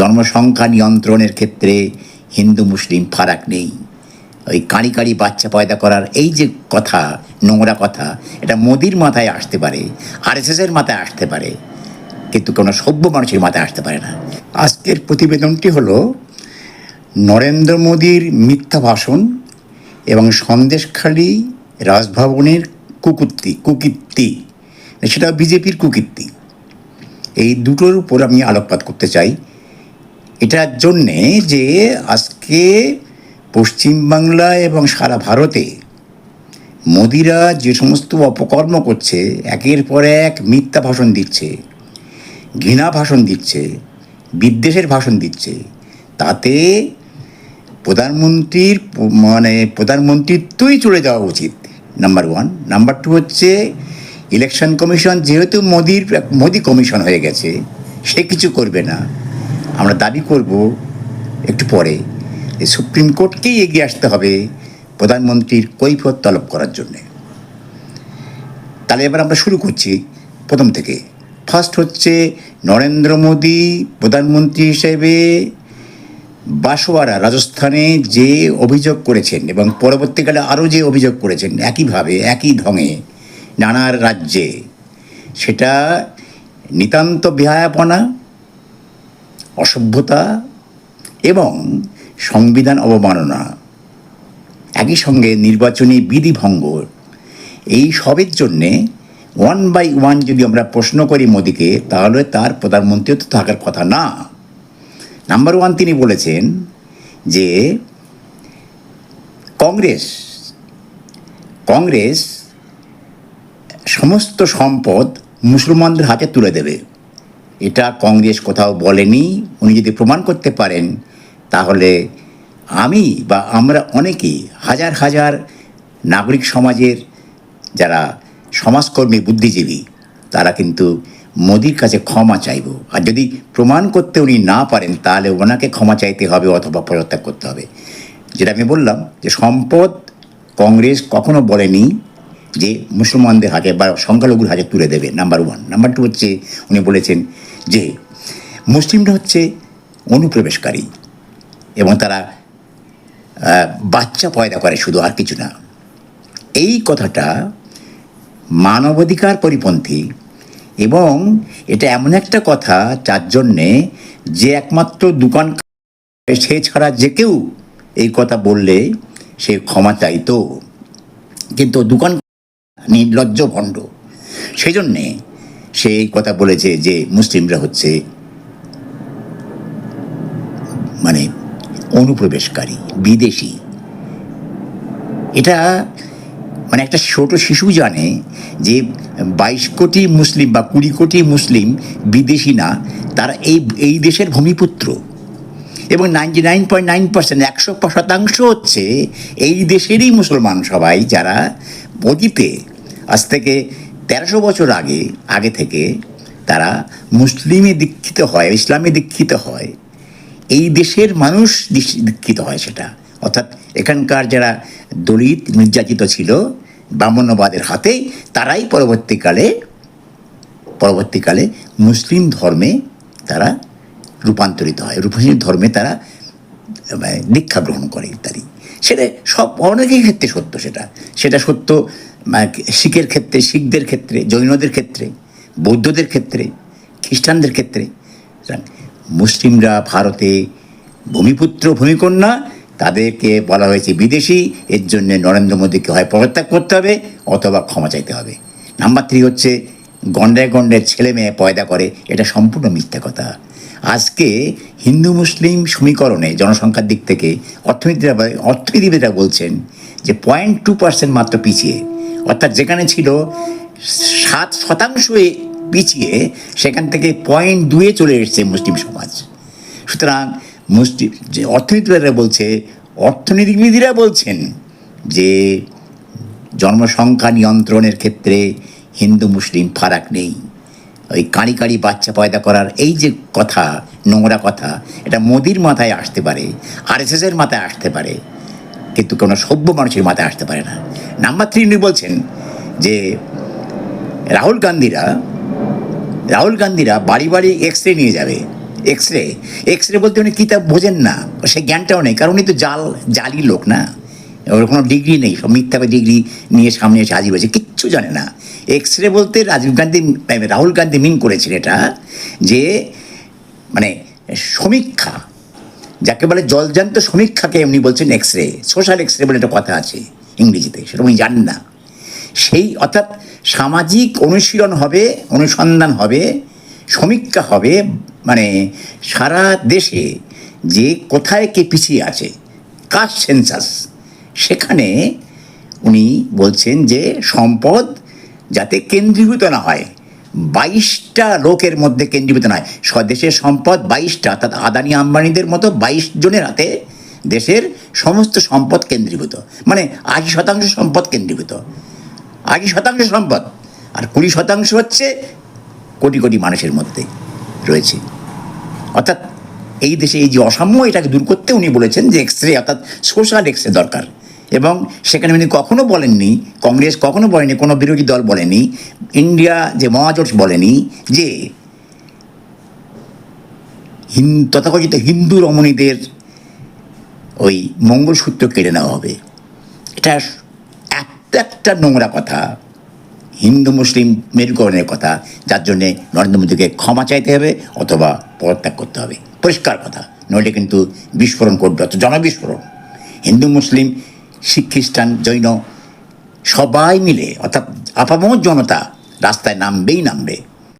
জন্মসংখ্যা নিয়ন্ত্রণের ক্ষেত্রে হিন্দু মুসলিম ফারাক নেই। ওই কাঁড়ি কাঁড়ি বাচ্চা পয়দা করার এই যে কথা, নোংরা কথা, এটা মোদির মাথায় আসতে পারে আর এর মাথায় আসতে পারে, কিন্তু কোনো সভ্য মানুষের মাথায় আসতে পারে না। আজকের প্রতিবেদনটি হলো নরেন্দ্র মোদীর মিথ্যা ভাষণ এবং সন্দেশখালী রাজভবনের কুকুত্তি কুকীর্তি, সেটা বিজেপির কুকীর্তি। এই দুটোর উপর আমি আলোকপাত করতে চাই। এটার জন্যে যে আজকে পশ্চিমবাংলা এবং সারা ভারতে মোদিরা যে সমস্ত অপকর্ম করছে, একের পর এক মিথ্যা ভাষণ দিচ্ছে, ঘৃণা ভাষণ দিচ্ছে, বিদ্বেষের ভাষণ দিচ্ছে, তাতে প্রধানমন্ত্রীর মানে প্রধানমন্ত্রিত্বই চলে যাওয়া উচিত নাম্বার ওয়ান নাম্বার টু হচ্ছে ইলেকশন কমিশন যেহেতু মোদির মোদি কমিশন হয়ে গেছে, সে কিছু করবে না। আমরা দাবি করব একটু পরে সুপ্রিম কোর্টকেই এগিয়ে আসতে হবে প্রধানমন্ত্রীর কৈফত তলব করার জন্যে। তাহলে এবার আমরা শুরু করছি প্রথম থেকে। ফার্স্ট হচ্ছে নরেন্দ্র মোদী প্রধানমন্ত্রী হিসেবে বাসোয়ারা রাজস্থানে যে অভিযোগ করেছেন এবং পরবর্তীকালে আরও যে অভিযোগ করেছেন একইভাবে, একই ঢঙে নানা রাজ্যে, সেটা নিতান্ত বেহায়াপনা অসভ্যতা এবং সংবিধান অবমাননা। একই সঙ্গে নির্বাচনী বিধি ভঙ্গ এই সবের জন্যে ওয়ান বাই ওয়ান যদি আমরা প্রশ্ন করি মোদিকে, তাহলে তার প্রধানমন্ত্রী তো থাকার কথা না। নাম্বার ওয়ান তিনি বলেছেন যে কংগ্রেস কংগ্রেস সমস্ত সম্পদ মুসলমানদের হাতে তুলে দেবে। এটা কংগ্রেস কোথাও বলেনি। উনি যদি প্রমাণ করতে পারেন, তাহলে আমি বা আমরা অনেকেই, হাজার হাজার নাগরিক সমাজের যারা সমাজকর্মী, বুদ্ধিজীবী, তারা কিন্তু মোদির কাছে ক্ষমা চাইব। আর যদি প্রমাণ করতে উনি না পারেন, তাহলে ওনাকে ক্ষমা চাইতে হবে অথবা পদত্যাগ করতে হবে। যেটা আমি বললাম যে সম্পদ কংগ্রেস কখনো বলেনি যে মুসলমানদের হাতে বা সংখ্যালঘুর হাতে তুলে দেবে নাম্বার ওয়ান নাম্বার টু হচ্ছে, উনি বলেছেন যে মুসলিমরা হচ্ছে অনুপ্রবেশকারী এবং তারা বাচ্চা পয়দা করে শুধু আর কিছু না। এই কথাটা মানবাধিকার পরিপন্থী এবং এটা এমন একটা কথা যার জন্যে যে একমাত্র দোকান সে ছাড়া যে কেউ এই কথা বললে সে ক্ষমা চাইতো। কিন্তু দোকান নির্লজ্জ ভণ্ড সেই জন্যে সে এই কথা বলেছে যে মুসলিমরা হচ্ছে মানে অনুপ্রবেশকারী, বিদেশি। এটা মানে একটা ছোট শিশু জানে যে বাইশ কোটি মুসলিম বা কুড়ি কোটি মুসলিম বিদেশি না, তারা এই এই দেশের ভূমিপুত্র। এবং ninety nine point nine percent, একশো শতাংশ হচ্ছে এই দেশেরই মুসলমান সবাই যারা অতীতে আজ থেকে তেরোশো বছর আগে আগে থেকে তারা মুসলিমে দীক্ষিত হয়, ইসলামে দীক্ষিত হয়। এই দেশের মানুষ দীক্ষিত হয় সেটা। অর্থাৎ এখানকার যারা দলিত, নির্যাতিত ছিল ব্রাহ্মণ্যবাদের হাতে, তারাই পরবর্তীকালে পরবর্তীকালে মুসলিম ধর্মে তারা রূপান্তরিত হয় মুসলিম ধর্মে তারা দীক্ষা গ্রহণ করে ইত্যাদি। সেটা সব অনেকের ক্ষেত্রে সত্য সেটা। সেটা সত্য মানে, শিখের ক্ষেত্রে শিখদের ক্ষেত্রে জৈনদের ক্ষেত্রে বৌদ্ধদের ক্ষেত্রে খ্রিস্টানদের ক্ষেত্রে। মুসলিমরা ভারতে ভূমিপুত্র ভূমিকন্যা তাদেরকে বলা হয়েছে বিদেশি এর জন্য নরেন্দ্র মোদীকে হয় পদত্যাগ করতে হবে অথবা ক্ষমা চাইতে হবে। নাম্বার থ্রি হচ্ছে গন্ডায় গন্ডের ছেলে মেয়ে পয়দা করে এটা সম্পূর্ণ মিথ্যা কথা। আজকে হিন্দু মুসলিম সমীকরণে জনসংখ্যার দিক থেকে অর্থনীতিরা অর্থনীতিবিদরা বলছেন যে পয়েন্ট টু পার্সেন্ট মাত্র পিছিয়ে। অর্থাৎ যেখানে ছিল সাত শতাংশ পিছিয়ে, সেখান থেকে পয়েন্ট দুয়ে চলে এসছে মুসলিম সমাজ। সুতরাং মুসলিম যে অর্থনীতিবিদরা বলছে, অর্থনীতিবিদরা বলছেন যে জন্মসংখ্যা নিয়ন্ত্রণের ক্ষেত্রে হিন্দু মুসলিম ফারাক নেই। ওই কাঁড়ি কাঁড়ি বাচ্চা পয়দা করার এই যে কথা, নোংরা কথা, এটা মোদির মাথায় আসতে পারে আর এস এর মাথায় আসতে পারে, কিন্তু কোনো সভ্য মানুষের মাথায় আসতে পারে না। নাম্বার থ্রি উনি বলছেন যে রাহুল গান্ধীরা রাহুল গান্ধীরা বাড়ি বাড়ি এক্স রে নিয়ে যাবে। এক্স রে এক্স রে বলতে উনি কী তা বোঝেন না, সে জ্ঞানটাও নেই, কারণ উনি তো জাল, জালি লোক না। ওর কোনো ডিগ্রি নেই, সব মিথ্যা ডিগ্রি নিয়ে সামনে এসে হাজির হয়েছে, কিচ্ছু জানে না। এক্স রে বলতে রাজীব গান্ধী রাহুল গান্ধী মিন করেছিল এটা, যে মানে সমীক্ষা, যাকে বলে জলজান্ত সমীক্ষাকে এমনি বলছেন X ray social X ray বলে একটা কথা আছে ইংরেজিতে, সেটা উনি জানেন না। সেই, অর্থাৎ সামাজিক অনুশীলন হবে, অনুসন্ধান হবে, সমীক্ষা হবে মানে সারা দেশে যে কোথায় কে পিছিয়ে আছে কাস্ট সেন্সাস সেখানে উনি বলছেন যে সম্পদ যাতে কেন্দ্রীভূত না হয়, বাইশটা লোকের মধ্যে কেন্দ্রীভূত নয় স্বদেশের সম্পদ বাইশটা, অর্থাৎ আদানি আম্বানিদের মতো বাইশ জনের হাতে দেশের সমস্ত সম্পদ কেন্দ্রীভূত। মানে আশি শতাংশ সম্পদ কেন্দ্রীভূত। আশি শতাংশ সম্পদ। আর কুড়ি শতাংশ হচ্ছে কোটি কোটি মানুষের মধ্যে রয়েছে। অর্থাৎ এই দেশে এই যে অসাম্য, এটাকে দূর করতে উনি বলেছেন যে এক্স রে অর্থাৎ সোশ্যাল এক্স রে দরকার। এবং সেখানে উনি কখনো বলেননি, কংগ্রেস কখনো বলেনি কোনো বিরোধী দল বলেনি ইন্ডিয়া যে মহাজোট বলেনি যে হিন, তথাকথিত হিন্দু রমণীদের ওই মঙ্গলসূত্র কেড়ে নেওয়া হবে। এটা এত একটা নোংরা কথা, হিন্দু মুসলিম মেরুকরণের কথা, যার জন্যে নরেন্দ্র মোদীকে ক্ষমা চাইতে হবে অথবা পদত্যাগ করতে হবে। পরিষ্কার কথা, নইলে কিন্তু বিস্ফোরণ করবে অত জনবিস্ফোরণ। হিন্দু মুসলিম শিখ খ্রিস্টান জৈন সবাই মিলে অর্থাৎ আপামর জনতা রাস্তায় নামবেই নামবে।